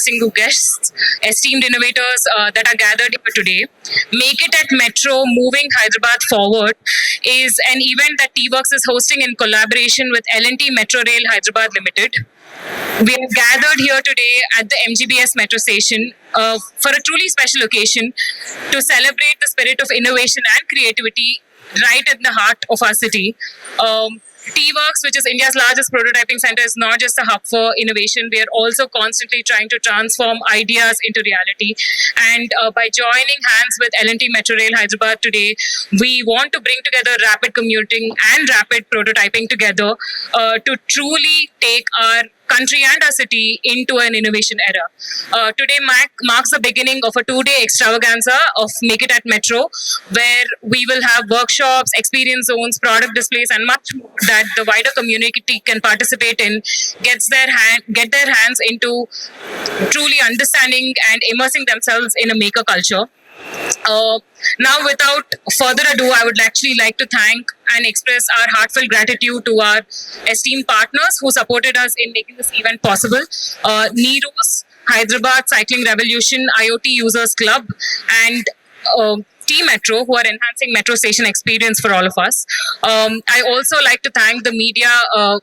distinguished guests, esteemed innovators uh, that are gathered here today. Make It at Metro Moving Hyderabad Forward is an event that T-Works is hosting in collaboration with L&T Metro Rail Hyderabad Limited. We are gathered here today at the MGBS metro station uh, for a truly special occasion to celebrate the spirit of innovation and creativity right in the heart of our city. Um, T-Works, which is India's largest prototyping center, is not just a hub for innovation. We are also constantly trying to transform ideas into reality. And uh, by joining hands with L&T Metro Rail Hyderabad today, we want to bring together rapid commuting and rapid prototyping together uh, to truly take our country and our city into an innovation era. Uh, today mark, marks the beginning of a two-day extravaganza of Make It at Metro, where we will have workshops, experience zones, product displays, and much more that the wider community can participate in, gets their hand, get their hands into truly understanding and immersing themselves in a maker culture. Uh, now, without further ado, I would actually like to thank and express our heartfelt gratitude to our esteemed partners who supported us in making this event possible. Uh, Neros, Hyderabad Cycling Revolution, IoT Users Club, and uh, T Metro, who are enhancing metro station experience for all of us. Um, I also like to thank the media. Uh,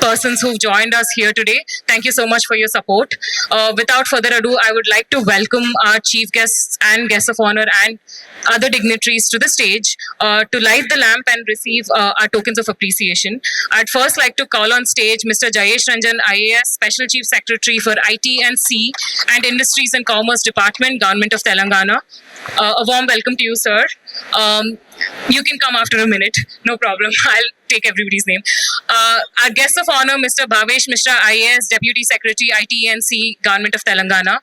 persons who've joined us here today. Thank you so much for your support. Uh, without further ado, I would like to welcome our chief guests and guests of honor and other dignitaries to the stage uh, to light the lamp and receive uh, our tokens of appreciation. I'd first like to call on stage Mr. Jayesh Ranjan, IAS, Special Chief Secretary for IT and C and Industries and Commerce Department, Government of Telangana. Uh, a warm welcome to you, sir. Um, you can come after a minute, no problem. I'll take everybody's name. Uh, our guest of honor, Mr. Bhavesh Mishra, IAS, Deputy Secretary, ITNC, Government of Telangana.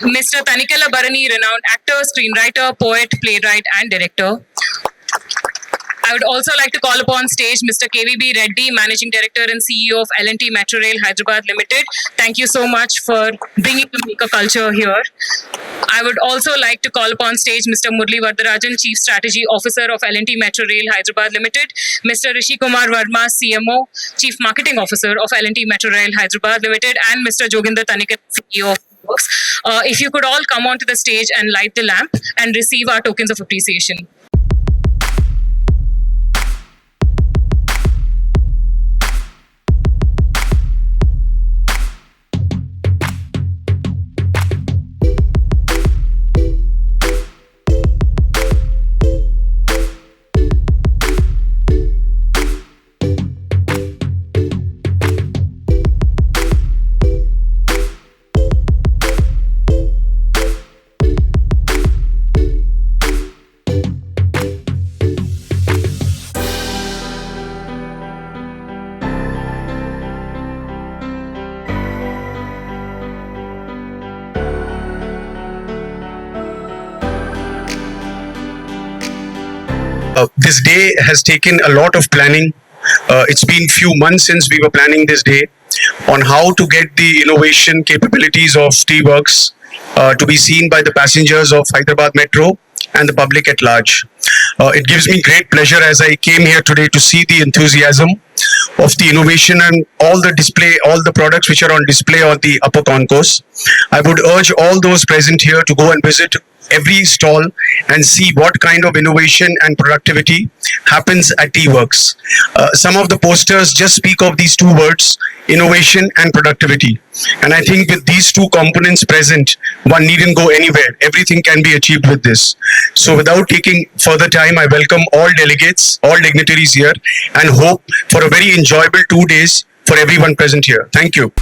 Mr. Tanikala Barani, renowned actor, screenwriter, poet, playwright, and director. I would also like to call upon stage Mr. KVB Reddy, Managing Director and CEO of L&T Metro Rail Hyderabad Limited. Thank you so much for bringing the maker culture here. I would also like to call upon stage Mr. Murli Vardarajan, Chief Strategy Officer of L&T Metro Rail Hyderabad Limited, Mr. Rishi Kumar Verma, CMO, Chief Marketing Officer of L&T Metro Rail Hyderabad Limited, and Mr. Joginder Tanikar, CEO of Works. Uh, if you could all come onto the stage and light the lamp and receive our tokens of appreciation. This day has taken a lot of planning. Uh, it's been few months since we were planning this day on how to get the innovation capabilities of T-Works uh, to be seen by the passengers of Hyderabad Metro and the public at large. Uh, it gives me great pleasure as I came here today to see the enthusiasm of the innovation and all the display, all the products which are on display on the upper concourse. I would urge all those present here to go and visit every stall and see what kind of innovation and productivity happens at T-Works. Uh, some of the posters just speak of these two words, innovation and productivity. And I think with these two components present, one needn't go anywhere. Everything can be achieved with this. So without taking further time, I welcome all delegates, all dignitaries here and hope for a very enjoyable two days for everyone present here. Thank you.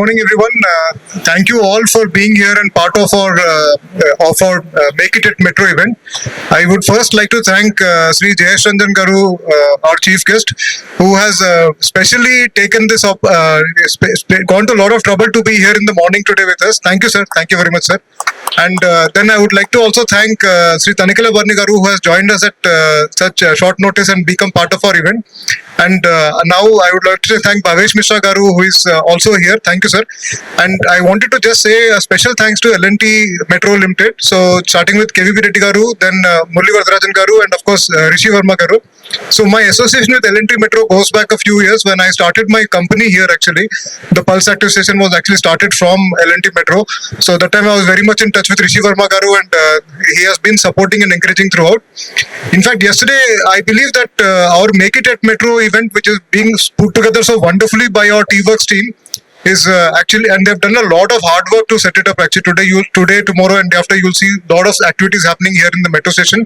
Morning, everyone. Uh, thank you all for being here and part of our uh, uh, of our uh, Make It at Metro event. I would first like to thank uh, Sri Jayesh Ranjan Garu, uh, our chief guest, who has uh, specially taken this up, uh, gone to a lot of trouble to be here in the morning today with us. Thank you, sir. Thank you very much, sir. And uh, then I would like to also thank uh, Sri Tanikala Barni Garu, who has joined us at uh, such uh, short notice and become part of our event. And uh, now I would like to thank Bhavesh Mishra Garu, who is uh, also here. Thank you, sir. And I wanted to just say a special thanks to L&T Metro Limited. So starting with KVP Reddy Garu, then uh, Murli Varatharajan Garu, and of course uh, Rishi Verma Garu. So my association with L&T Metro goes back a few years when I started my company here. Actually, the Pulse Active Station was actually started from L&T Metro. So that time I was very much in touch with Rishi Verma Garu, and uh, he has been supporting and encouraging throughout. In fact, yesterday I believe that uh, our Make It at Metro event, which is being put together so wonderfully by our T-Works team, is uh, actually and they've done a lot of hard work to set it up. Actually today you today tomorrow and after you'll see a lot of activities happening here in the metro station.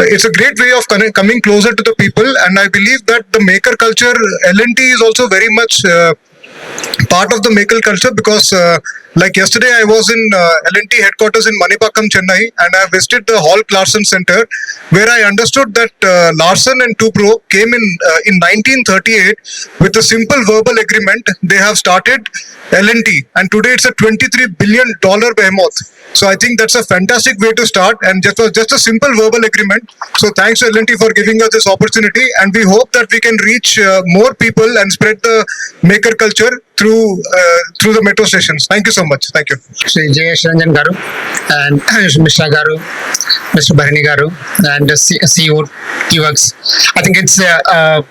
It's a great way of coming closer to the people and i believe that the maker culture lnt is also very much uh, part of the maker culture because uh, like yesterday I was in uh, L&T headquarters in Manipakkam, Chennai and I visited the Hall Larsen Center where I understood that uh, Larsen and Tupro came in uh, in 1938 with a simple verbal agreement. They have started L&T today it's a 23 billion dollar behemoth. So I think that's a fantastic way to start and just was just a simple verbal agreement. So thanks to L&T for giving us this opportunity and we hope that we can reach uh, more people and spread the maker culture through uh, through the metro stations. Thank you so much. Thank you. Sri Jayesh Ranjan Garu and Mishra Garu, Mr. Bharani Garu, and the CEO T-Works. I think it's, uh, uh,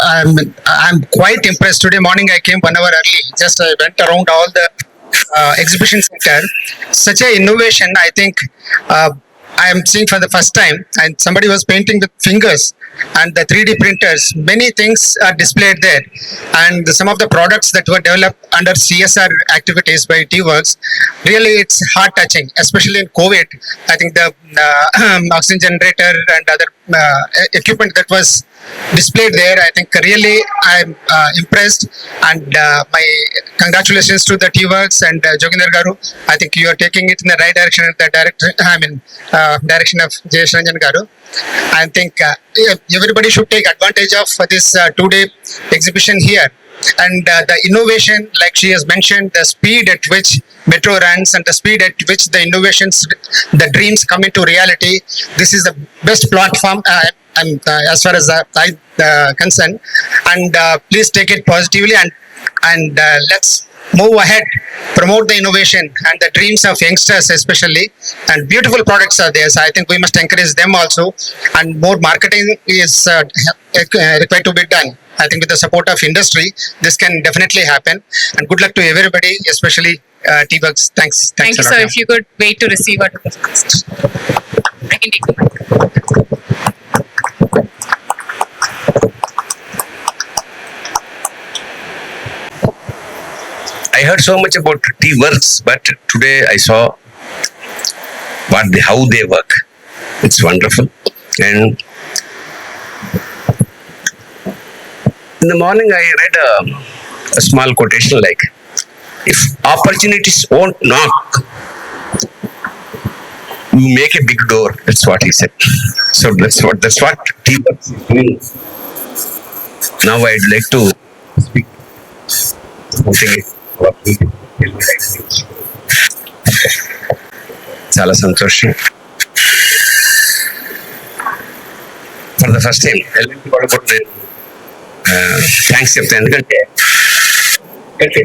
I'm, I'm quite impressed. Today morning I came one hour early, just I went around all the uh, exhibition center. Such a innovation, I think, uh, I am seeing for the first time and somebody was painting with fingers and the 3D printers, many things are displayed there. And some of the products that were developed under CSR activities by T-Works, really it's heart touching, especially in COVID. I think the uh, oxygen generator and other uh, equipment that was displayed there, I think really I'm uh, impressed and uh, my congratulations to the T-Works and uh, Joginder Garu. I think you are taking it in the right direction, the direction, I mean, uh, direction of Jayesh Ranjan Garu. I think uh, everybody should take advantage of this uh, two-day exhibition here. And uh, the innovation, like she has mentioned, the speed at which Metro runs and the speed at which the innovations, the dreams come into reality. This is the best platform. Uh, and uh, as far as uh, I uh, concerned, and uh, please take it positively and and let's move ahead, promote the innovation and the dreams of youngsters especially. And beautiful products are there, so I think we must encourage them also. And more marketing is uh, uh, required to be done. I think with the support of industry, this can definitely happen. And good luck to everybody, especially uh, T-Bugs. Thanks. Thank you, lot, sir. ma'am. If you could wait to receive our. I can take the mic. I heard so much about tea works, but today I saw what they, how they work. It's wonderful. And in the morning, I read a, a small quotation like, "If opportunities won't knock, you make a big door." That's what he said. So that's what that's what tea works doing. Now I'd like to speak something చాలా సంతోషం. For the first time LNT కూడా కూడా నేను thanks చెప్తాను ఎందుకంటే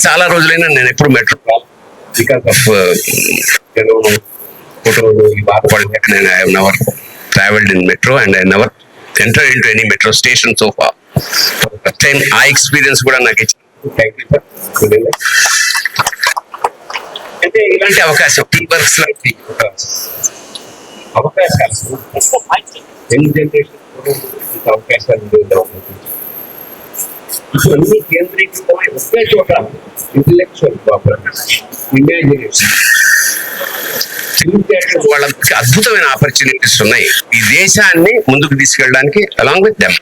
చాలా రోజులైనా నేను ఎప్పుడు మెట్రో బికాస్ ఆఫ్ ఫోటోలు బాధపడలేక నేను I never travelled in metro and I never enter into any metro station sofa first time ఆ ఎక్స్పీరియన్స్ కూడా నాకు ఇచ్చిన థ్యాంక్ యూ అంటే ఇలాంటి అవకాశం టీ వర్క్స్ లాంటి అవకాశాలు యంగ్ జనరేషన్ ఇంత అవకాశాలు అన్ని కేంద్రీకృతమై ఒకే చోట ఇంటలెక్చువల్ ఇమాజినేషన్ వాళ్ళకి అద్భుతమైన ఆపర్చునిటీస్ ఉన్నాయి ఈ దేశాన్ని ముందుకు తీసుకెళ్ళడానికి అలాంగ్ విత్ దెమ్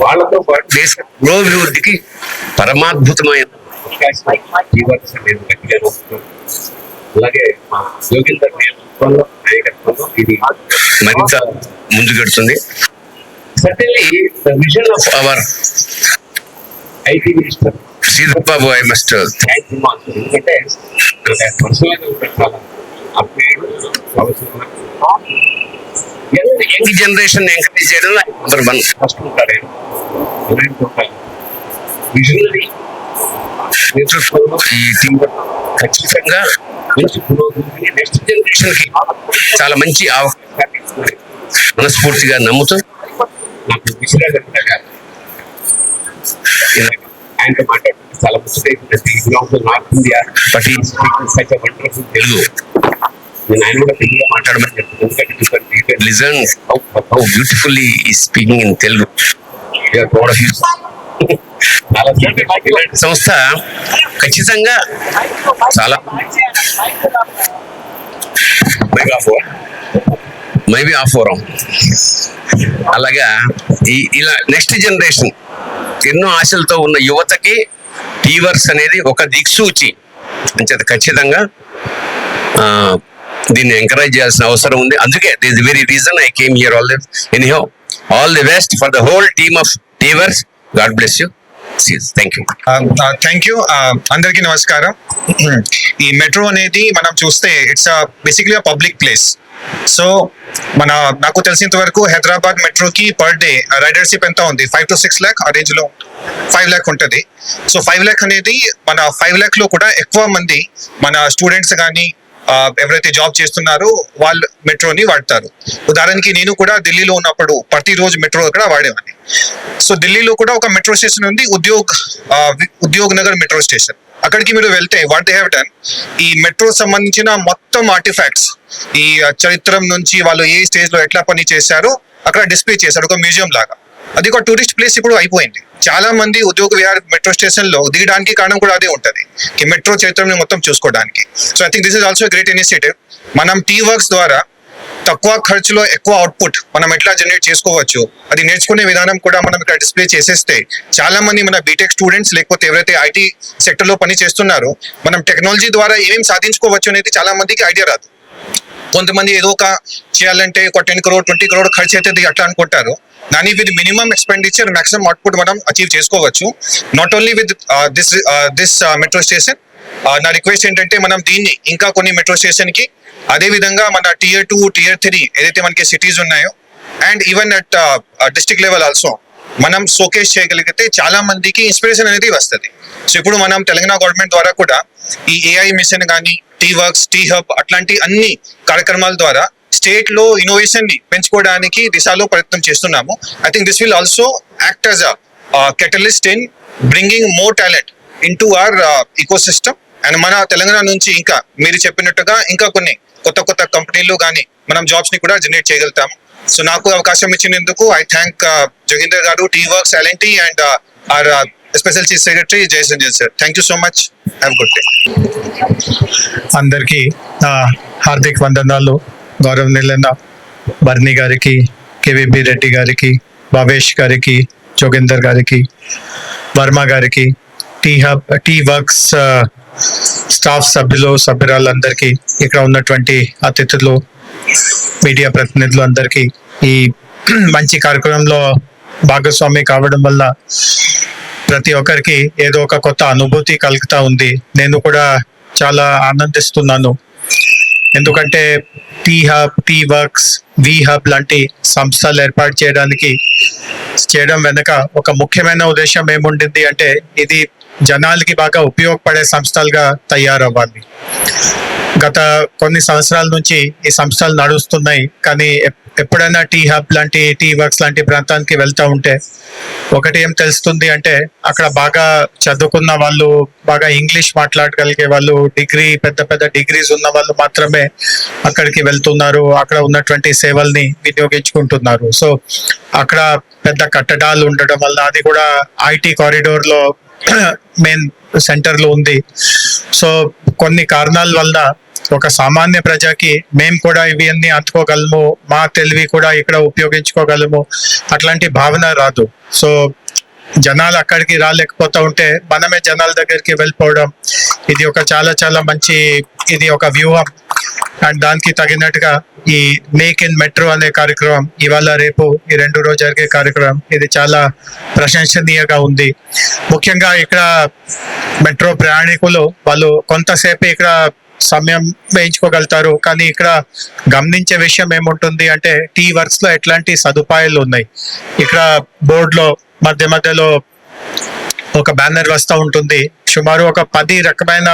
వాళ్ళతో పాటు దేశ పురోభివృద్ధికి పరమాద్భుతమైన. అలాగే మా యోగేందర్ నేతృత్వంలో నాయకత్వంలో ఇది మరింత ముందుకెడుతుంది certainly the vision of our IT minister Sridhar Babu I must thank you ఎందుకంటే పర్సనల్గా చాలా అప్డేట్ అవసరం యంగ్ జనరేషన్ ఎంకరేజ్ చేయడం ఫస్ట్ ఉంటాడు విజనరీ నేతృత్వంలో ఈ టీం ఖచ్చితంగా మంచి నెక్స్ట్ జనరేషన్కి చాలా మంచి అవకాశాన్ని. మనస్ఫూర్తిగా నమ్ముతూ ఆయనతో మాట్లాడుతుంటే చాలా టు నార్త్ ఇండియా బట్ ఈ సచ్ వండర్ఫుల్ తెలుగు. నేను ఆయన కూడా తెలుగులో మాట్లాడమని చెప్తాను ఎందుకంటే listen how beautifully speaking in Telugu సంస్థ ఖచ్చితంగా చాలా మైబీ ఆ ఫోరం మైబీ ఆ ఫోరం అలాగా ఈ ఇలా నెక్స్ట్ జనరేషన్ ఎన్నో ఆశలతో ఉన్న యువతకి టీవర్స్ అనేది ఒక దిక్సూచి. అంచేత ఖచ్చితంగా దీన్ని ఎంకరేజ్ చేయాల్సిన అవసరం ఉంది. అందుకే this very reason I came here all the anyhow all the best for the whole team of TVers God bless you thank you thank you అందరికీ నమస్కారం. ఈ మెట్రో అనేది మనం చూస్తే it's basically public place so మన నాకు తెలిసినంత వరకు హైదరాబాద్ మెట్రోకి పర్ డే రైడర్షిప్ ఎంత ఉంది? ఫైవ్ టు సిక్స్ ల్యాక్ ఆ రేంజ్లో ఫైవ్ ల్యాక్ ఉంటుంది. సో ఫైవ్ ల్యాక్ అనేది మన ఫైవ్ ల్యాక్లో కూడా ఎక్కువ మంది మన స్టూడెంట్స్ కానీ ఎవరైతే జాబ్ చేస్తున్నారో వాళ్ళు మెట్రోని వాడతారు. ఉదాహరణకి నేను కూడా ఢిల్లీలో ఉన్నప్పుడు ప్రతిరోజు మెట్రో అక్కడ వాడేవాడిని. సో ఢిల్లీలో కూడా ఒక మెట్రో స్టేషన్ ఉంది ఉద్యోగ్ ఉద్యోగ్ నగర్ మెట్రో స్టేషన్. అక్కడికి మీరు వెళ్తే వాట్ దే హ్యావ్ డన్ ఈ మెట్రో సంబంధించిన మొత్తం ఆర్టిఫాక్ట్స్ ఈ చరిత్రం నుంచి వాళ్ళు ఏ స్టేజ్లో ఎట్లా పని చేశారో అక్కడ డిస్ప్లే చేశారు ఒక మ్యూజియం లాగా. అది ఒక టూరిస్ట్ ప్లేస్ ఇప్పుడు అయిపోయింది. చాలా మంది ఉద్యోగ విహార్ మెట్రో స్టేషన్లో దిగడానికి కారణం కూడా అదే ఉంటుంది. ఈ మెట్రో చరిత్రని మొత్తం చూసుకోవడానికి. So I think this is also great initiative మనం టీ వర్క్స్ ద్వారా తక్కువ ఖర్చులో ఎక్కువ అవుట్పుట్ మనం ఎట్లా జనరేట్ చేసుకోవచ్చు? అది నేర్చుకునే విధానం కూడా మనం ఇక్కడ డిస్ప్లే చేసేస్తే చాలా మంది మన బీటెక్ స్టూడెంట్స్ లేకపోతే ఎవరైతే ఐటీ సెక్టర్లో పని చేస్తున్నారో మనం టెక్నాలజీ ద్వారా ఏమేమి సాధించుకోవచ్చు అనేది చాలా మందికి ఐడియా రాదు. కొంతమంది ఏదో ఒక చేయాలంటే ఒక టెన్ క్రోడ్ ట్వంటీ క్రోడ్ ఖర్చు అవుతుంది అట్లా అనుకుంటారు. కానీ with minimum expenditure maximum output మనం అచీవ్ చేసుకోవచ్చు. Not only with this this metro station నా రిక్వెస్ట్ ఏంటంటే మనం దీన్ని ఇంకా కొన్ని మెట్రో స్టేషన్కి అదే విధంగా మన టియర్ టూ టియర్ త్రీ ఏదైతే మనకి సిటీస్ ఉన్నాయో and even at district level also మనం షోకేస్ చేయగలిగితే చాలా మందికి ఇన్స్పిరేషన్ అనేది వస్తుంది. సో ఇప్పుడు మనం తెలంగాణ గవర్నమెంట్ ద్వారా కూడా ఈ ఏఐ మిషన్ కానీ టీ వర్క్స్ టీ హబ్ అట్లాంటి అన్ని కార్యక్రమాల ద్వారా స్టేట్లో ఇన్నోవేషన్ని పెంచుకోవడానికి దిశలో ప్రయత్నం చేస్తున్నాము. I think this will also act as a catalyst in bringing more talent into our ecosystem and మన తెలంగాణ నుంచి ఇంకా మీరు చెప్పినట్టుగా ఇంకా కొన్ని కొత్త కొత్త కంపెనీలు కానీ మనం జాబ్స్ని కూడా జనరేట్ చేయగలుగుతాము. సో నాకు అవకాశం ఇచ్చినందుకు ఐ థ్యాంక్ uh, జోగిందర్ గారు T Works LNT and our special chief secretary Jayasanjan sir thank you so much have good day అందరికీ uh, హార్దిక్ వందనాలు. గౌరవనీయులైన బర్ని గారికి కేవీబీ రెడ్డి గారికి భావేష్ గారికి జోగేందర్ గారికి వర్మ గారికి T Hub T Works staff సభ్యులు సభ్యురాలందరికీ ఇక్కడ ఉన్నటువంటి అతిథులు మీడియా ప్రతినిధులు అందరికీ ఈ మంచి కార్యక్రమంలో భాగస్వామి కావడం వల్ల ప్రతి ఒక్కరికి ఏదో ఒక కొత్త అనుభూతి కలుగుతా ఉంది. నేను కూడా చాలా ఆనందిస్తున్నాను. ఎందుకంటే టీ హబ్ టీ వర్క్స్ వి హబ్ లాంటి సంస్థలు ఏర్పాటు చేయడానికి చేయడం వెనుక ఒక ముఖ్యమైన ఉద్దేశం ఏముండింది అంటే ఇది జనాలకి బాగా ఉపయోగపడే సంస్థలుగా తయారవ్వాలి. గత కొన్ని సంవత్సరాల నుంచి ఈ సంస్థలు నడుస్తున్నాయి. కానీ ఎప్- ఎప్పుడైనా టీ హబ్ లాంటి టీ వర్క్స్ లాంటి ప్రాంతానికి వెళ్తూ ఉంటే ఒకటి ఏం తెలుస్తుంది అంటే అక్కడ బాగా చదువుకున్న వాళ్ళు బాగా ఇంగ్లీష్ మాట్లాడగలిగే వాళ్ళు డిగ్రీ పెద్ద పెద్ద డిగ్రీస్ ఉన్న వాళ్ళు మాత్రమే అక్కడికి వెళ్తున్నారు. అక్కడ ఉన్నటువంటి సేవల్ని వినియోగించుకుంటున్నారు. సో అక్కడ పెద్ద కట్టడాలు ఉండడం వల్ల అది కూడా ఐటీ కారిడోర్లో మెయిన్ సెంటర్లో ఉంది. సో కొన్ని కారణాల వల్ల ఒక సామాన్య ప్రజకి మేము కూడా ఇవి అన్ని అందుకోగలము మా తెలివి కూడా ఇక్కడ ఉపయోగించుకోగలము అట్లాంటి భావన రాదు. సో జనాలు అక్కడికి రాలేకపోతూ ఉంటే మనమే జనాల దగ్గరికి వెళ్ళిపోవడం ఇది ఒక చాలా చాలా మంచి ఇది ఒక వ్యూహం. అండ్ దానికి తగినట్టుగా ఈ మేక్ ఇన్ మెట్రో అనే కార్యక్రమం ఇవాళ రేపు ఈ రెండు రోజు జరిగే కార్యక్రమం. ఇది చాలా ప్రశంసనీయంగా ఉంది. ముఖ్యంగా ఇక్కడ మెట్రో ప్రయాణికులు వాళ్ళు కొంతసేపు ఇక్కడ సమయం వేయించుకోగలుగుతారు. కానీ ఇక్కడ గమనించే విషయం ఏముంటుంది అంటే టీ వర్క్స్లో ఎట్లాంటి సదుపాయాలు ఉన్నాయి. ఇక్కడ బోర్డులో మధ్య మధ్యలో ఒక బ్యానర్ వస్తూ ఉంటుంది. సుమారు ఒక పది రకమైన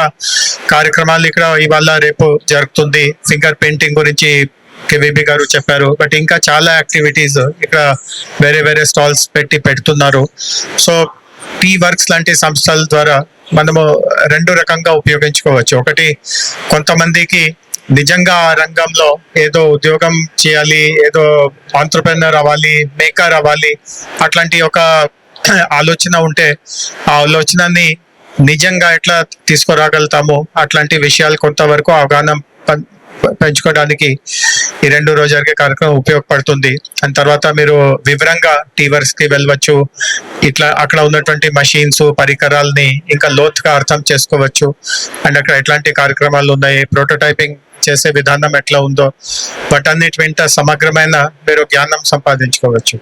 కార్యక్రమాలు ఇక్కడ ఇవాళ రేపు జరుగుతుంది. ఫింగర్ పెయింటింగ్ గురించి కేవీబీ గారు చెప్పారు. బట్ ఇంకా చాలా యాక్టివిటీస్ ఇక్కడ వేరే వేరే స్టాల్స్ పెట్టి పెడుతున్నారు. సో టీ వర్క్స్ లాంటి సంస్థల ద్వారా మనము రెండు రకంగా ఉపయోగించుకోవచ్చు. ఒకటి కొంతమందికి నిజంగా ఆ రంగంలో ఏదో ఉద్యోగం చేయాలి ఏదో ఆంటర్ప్రెనర్ అవ్వాలి మేకర్ అవ్వాలి అట్లాంటి ఒక ఆలోచన ఉంటే ఆ ఆలోచనని నిజంగా ఎట్లా తీసుకురాగలుగుతామో అట్లాంటి విషయాలు కొంతవరకు అవగాహన పం- పెంచుకోవడానికి ఈ రెండు రోజు కార్యక్రమం ఉపయోగపడుతుంది. అండ్ తర్వాత మీరు వివరంగా టీవర్స్కి వెళ్ళవచ్చు. ఇట్లా అక్కడ ఉన్నటువంటి మషీన్స్ పరికరాల్ని ఇంకా లోతుగా అర్థం చేసుకోవచ్చు. అండ్ అక్కడ ఎట్లాంటి కార్యక్రమాలు ఉన్నాయి ప్రోటోటైపింగ్ చేసే విధానం ఎట్లా ఉందో వాటన్నిటి వెంట సమగ్రమైన మీరు జ్ఞానం సంపాదించుకోవచ్చు.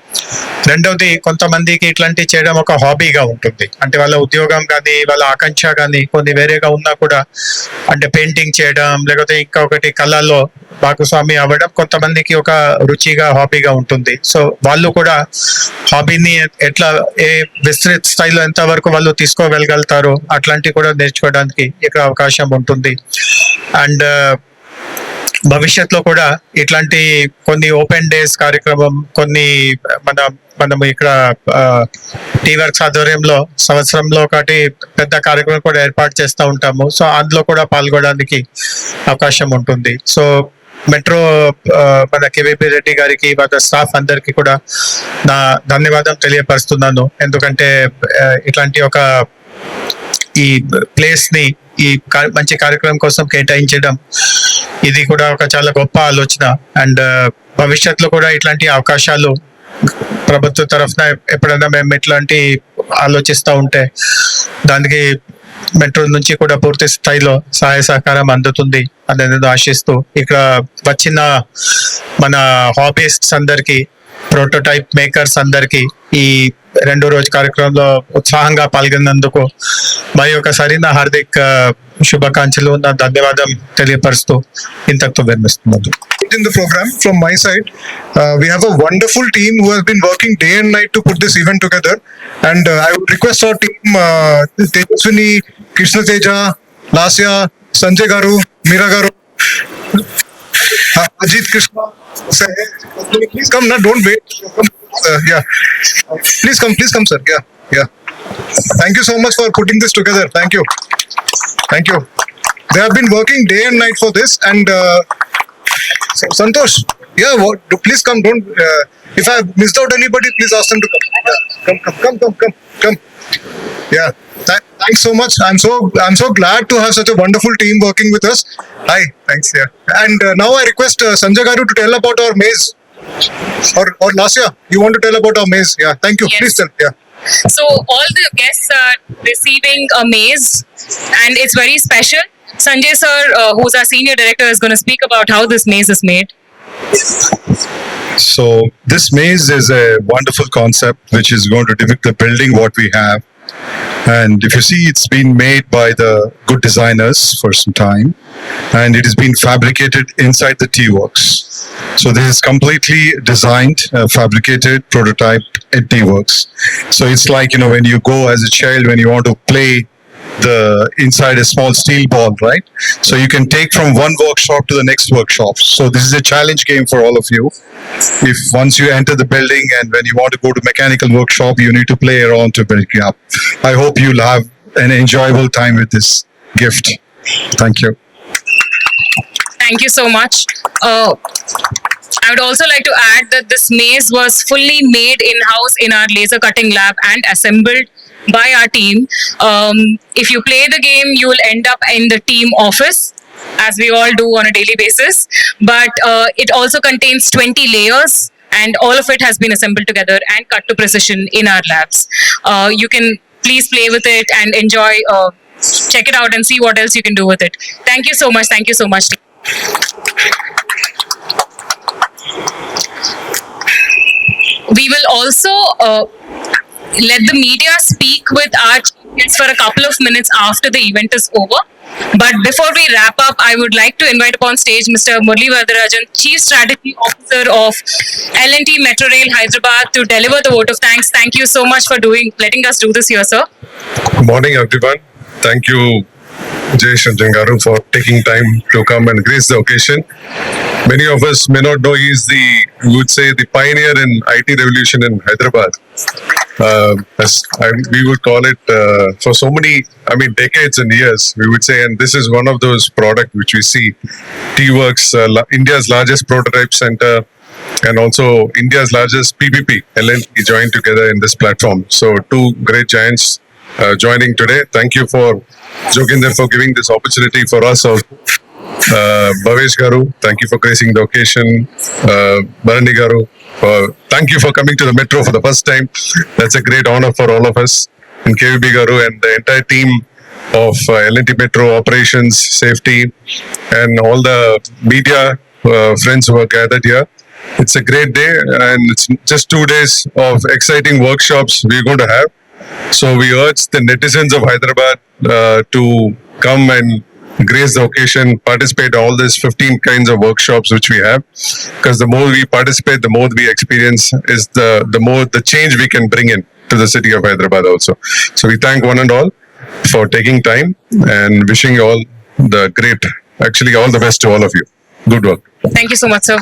రెండవది కొంతమందికి ఇట్లాంటివి చేయడం ఒక హాబీగా ఉంటుంది. అంటే వాళ్ళ ఉద్యోగం కానీ వాళ్ళ ఆకాంక్ష కానీ కొన్ని వేరేగా ఉన్నా కూడా అంటే పెయింటింగ్ చేయడం లేకపోతే ఇంకా ఒకటి కళలో భాగస్వామి అవ్వడం కొంతమందికి ఒక రుచిగా హాబీగా ఉంటుంది. సో వాళ్ళు కూడా హాబీని ఎట్లా ఏ విస్తృత స్థాయిలో ఎంత వరకు వాళ్ళు తీసుకోగలుగుతారో అట్లాంటివి కూడా నేర్చుకోవడానికి ఇక్కడ అవకాశం ఉంటుంది. అండ్ భవిష్యత్తులో కూడా ఇట్లాంటి కొన్ని ఓపెన్ డేస్ కార్యక్రమం కొన్ని మన మనము ఇక్కడ టీ వర్క్స్ ఆధ్వర్యంలో సంవత్సరంలో ఒకటి పెద్ద కార్యక్రమం కూడా ఏర్పాటు చేస్తూ ఉంటాము. సో అందులో కూడా పాల్గొనడానికి అవకాశం ఉంటుంది. సో మెట్రో మన కేవీపీ రెడ్డి గారికి మన స్టాఫ్ అందరికి కూడా నా ధన్యవాదం తెలియపరుస్తున్నాను. ఎందుకంటే ఇట్లాంటి ఒక ఈ ప్లేస్ని ఈ మంచి కార్యక్రమం కోసం కేటాయించడం ఇది కూడా ఒక చాలా గొప్ప ఆలోచన. అండ్ భవిష్యత్తులో కూడా ఇట్లాంటి అవకాశాలు ప్రభుత్వ తరఫున ఎప్పుడైనా మేము ఇట్లాంటి ఆలోచిస్తూ ఉంటే దానికి మెట్రో నుంచి కూడా పూర్తి స్థాయిలో సహాయ సహకారం అందుతుంది అనేది ఆశిస్తూ ఇక్కడ వచ్చిన మన హాబీస్ట్స్ అందరికి ప్రోటోటైప్ మేకర్స్ అందరికి ఈ రెండో రోజు కార్యక్రమంలో ఉత్సాహంగా పాల్గొన్నందుకు మరి ఒకసారి నా హార్దిక్ శుభాకాంక్షలు నా ధన్యవాదం తెలియపరుస్తూ ఇంతటితో విరమిస్తున్నాను in the program from my side. Uh, we have a wonderful team who has been working day and night to put this event together. And uh, I would request our team, uh, Tejaswini, Krishna Teja, Lasya, Sanjay Garu, Meera Garu, Ajit Krishna. Sir, please come, na, don't wait. Come, uh, yeah. Please come, please come, sir. Yeah, yeah. Thank you so much for putting this together. Thank you. Thank you. They have been working day and night for this, and uh, Santosh, yeah, what, please come. Don't. Uh, if I missed out anybody, please ask them to come. Yeah, come, come, come, come, come, come. Yeah. Th- thanks so much. I'm so I'm so glad to have such a wonderful team working with us. Hi. Thanks. Yeah. And uh, now I request uh, Sanjay Garu to tell about our maze. Or or Lasya, you want to tell about our maze? Yeah. Thank you. Yes. Please tell. Yeah. So all the guests are receiving a maze, and it's very special. Sanjay sir, uh, who's our senior director, is going to speak about how this maze is made. So this maze is a wonderful concept which is going to depict the building what we have. And if you see, it's been made by the good designers for some time, and it has been fabricated inside the T Works. So this is completely designed, uh, fabricated, prototyped at T Works. So it's like you know when you go as a child when you want to play the inside a small steel ball, right? So you can take from one workshop to the next workshop. So this is a challenge game for all of you. If once you enter the building and when you want to go to mechanical workshop, you need to play around to build it up. I hope you'll have an enjoyable time with this gift. Thank you. Thank you so much. Uh, I would also like to add that this maze was fully made in house in our laser cutting lab and assembled by our team. Um, if you play the game, you will end up in the team office, as we all do on a daily basis. But uh, it also contains 20 layers and all of it has been assembled together and cut to precision in our labs. Uh, you can please play with it and enjoy. Uh, check it out and see what else you can do with it. Thank you so much. Thank you so much. We will also uh, let the media speak with our guests for a couple of minutes after the event is over. But before we wrap up, I would like to invite upon stage Mr. Murli Varadarajan, Chief Strategy Officer of L&T Metro Rail Hyderabad, to deliver the vote of thanks. Thank you so much for doing, letting us do this here, sir. Good morning everyone thank you jay Shanjan garu for taking time to come and grace the occasion many of us may not know he is the we would say the pioneer in it revolution in hyderabad uh, as I, we would call it uh, for so many i mean decades and years we would say and this is one of those product which we see t-works uh, la- india's largest prototype center and also India's largest PPP, LNT, joined together in this platform. So, two great giants uh, joining today. Thank you for Joginder for giving this opportunity for us. Also. Uh, Bhavesh Garu, thank you for gracing the occasion. Uh, Garu, uh, thank you for coming to the metro for the first time. That's a great honor for all of us. And KVB Garu and the entire team of uh, L&T Metro operations, safety, and all the media uh, friends who are gathered here. It's a great day, and it's just two days of exciting workshops we're going to have. So we urge the netizens of Hyderabad uh, to come and grace the occasion, participate all these 15 kinds of workshops which we have. Because the more we participate, the more we experience is the the more the change we can bring in to the city of Hyderabad also. So we thank one and all for taking time and wishing you all the great, actually all the best to all of you. Good work. Thank you so much, sir.